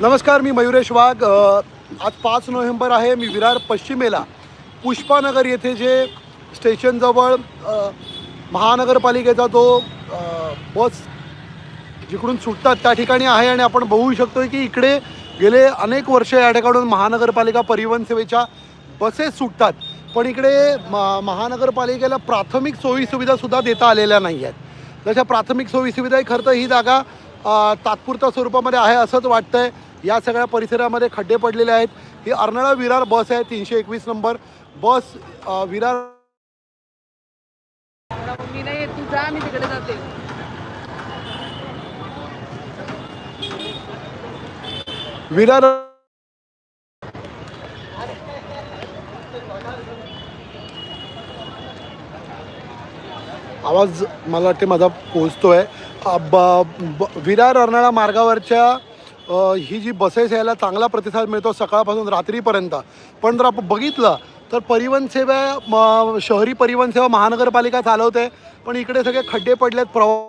नमस्कार मी मयुरेश वाघ. आज पाच नोव्हेंबर आहे मी विरार पश्चिमेला. पुष्पानगर येथे जे स्टेशनजवळ महानगरपालिकेचा जो बस जिकडून सुटतात त्या ठिकाणी आहे आणि आपण बघू शकतो की इकडे गेले अनेक वर्ष या ठिकाणून महानगरपालिका परिवहन सेवेच्या बसेस सुटतात. पण इकडे म महानगरपालिकेला प्राथमिक सोयीसुविधासुद्धा देता आलेल्या नाही आहेत. जशा प्राथमिक सोयीसुविधा खरं तर ही जागा तात्पुरत्या स्वरूपामध्ये आहे असंच वाटतं आहे या सगळ्या परिसरामध्ये खड्डे पडलेले आहेत. ही अर्नाळा विरार बस आहे तीनशे एकवीस नंबर. बस विरार मी नाही येत, तू जा मी तिकडे जाते. विरार आवाज मला वाटते माझा ब- विरार अर्नाळा मार्गावरच्या ही जी बसेस यायला चांगला प्रतिसाद मिळतो सकाळपासून रात्रीपर्यंत. पण जर आपण बघितलं तर परिवहन सेवा म- शहरी परिवहन सेवा महानगरपालिका चालवते पण इकडे सगळे खड्डे पडलेत प्रवा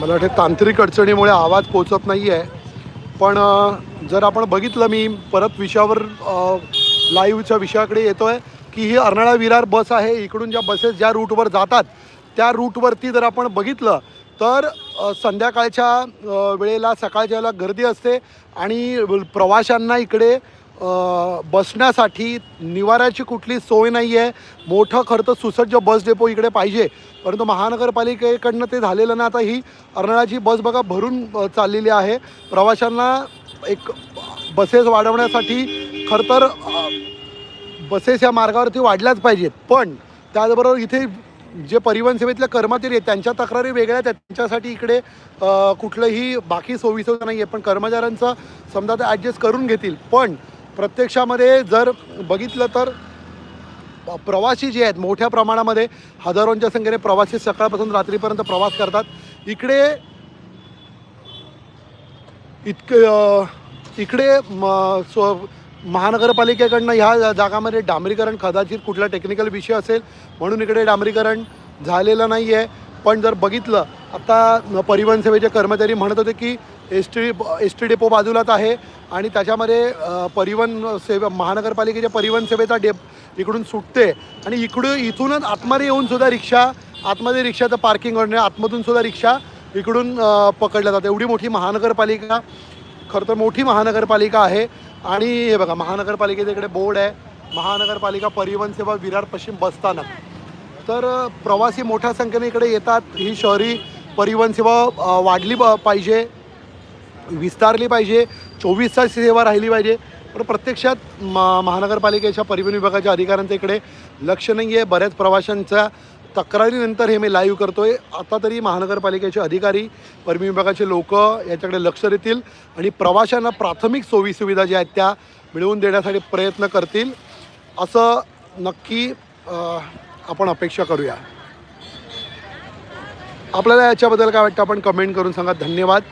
मला वाटते तांत्रिक अडचणीमुळे आवाज पोचत नाही आहे पण जर आपण बघितलं मी परत विषयावर लाईव्हच्या विषयाकडे येतो आहे की ही अर्नाळा विरार बस आहे इकडून ज्या बसेस ज्या रूटवर जातात त्या रूटवरती जर आपण बघितलं तर संध्याकाळच्या वेळेला सकाळच्या वेळेला गर्दी असते आणि प्रवाशांना इकडे बसण्यासाठी निवाऱ्याची कुठली सोय नाही आहे मोठं खरं तर सुसज्ज बस डेपो इकडे पाहिजे. परंतु महानगरपालिकेकडनं ते झालेलं ना आता ही अर्नाळाची बस बघा भरून चाललेली आहे. प्रवाशांना एक बसेस वाढवण्यासाठी खरं तर बसेस या मार्गावरती वाढल्याच पाहिजेत. पण त्याचबरोबर इथे जे परिवहन सेवेतले कर्मचारी आहेत त्यांच्या तक्रारी वेगळ्या आहेत. त्यांच्यासाठी इकडे कुठलंही बाकी सोयीसुविधा नाही आहे पण कर्मचाऱ्यांचं समजा ते ॲडजस्ट करून घेतील. पण प्रत्यक्षामध्ये जर बघितलं तर प्रवासी जे आहेत मोठ्या प्रमाणामध्ये हजारोंच्या संख्येने प्रवासी सकाळपासून रात्रीपर्यंत प्रवास करतात. इकडे इतक इकडे म सो महानगरपालिकेकडनं ह्या जागामध्ये डांबरीकरण कदाचित कुठला टेक्निकल विषय असेल म्हणून इकडे डांबरीकरण झालेलं नाही आहे पण जर बघितलं आता परिवहन सेवेचे कर्मचारी म्हणत होते की S T S T depot बाजूलाच आहे आणि त्याच्यामध्ये परिवहन सेवा महानगरपालिकेच्या परिवहन सेवेचा डेप इकडून सुटते. आणि इकडून इथूनच आतमध्ये येऊन सुद्धा रिक्षा आतमध्ये रिक्षाचं पार्किंग करणे आतमधून सुद्धा रिक्षा इकडून पकडल्या जातात एवढी मोठी महानगरपालिका खरं तर मोठी महानगरपालिका आहे. आणि हे बघा महानगरपालिकेचा इकडे बोर्ड आहे. महानगरपालिका परिवहन सेवा विरार पश्चिम बसस्थानक तर प्रवासी मोठ्या संख्येने इकडे येतात. ही शहरी परिवहन सेवा वाढली ब- पाहिजे. विस्तारली पाहिजे. चोवीस तास सेवा राहिली पाहिजे. पण प्रत्यक्षात मा महानगरपालिकेच्या परिवहन विभागाच्या अधिकाऱ्यांचं इकडे लक्ष नाही आहे बऱ्याच प्रवाशांचा तक्रारीनंतर हे मी लाईव्ह करतो आहे आता तरी महानगरपालिकेचे अधिकारी परमी विभागाचे लोक याच्याकडे लक्ष देतील आणि प्रवाशांना प्राथमिक सोयीसुविधा ज्या आहेत त्या मिळवून देण्यासाठी प्रयत्न करतील. असं नक्की आपण अपेक्षा करूया. आपल्याला याच्याबद्दल काय वाटतं आपण कमेंट करून सांगा. धन्यवाद.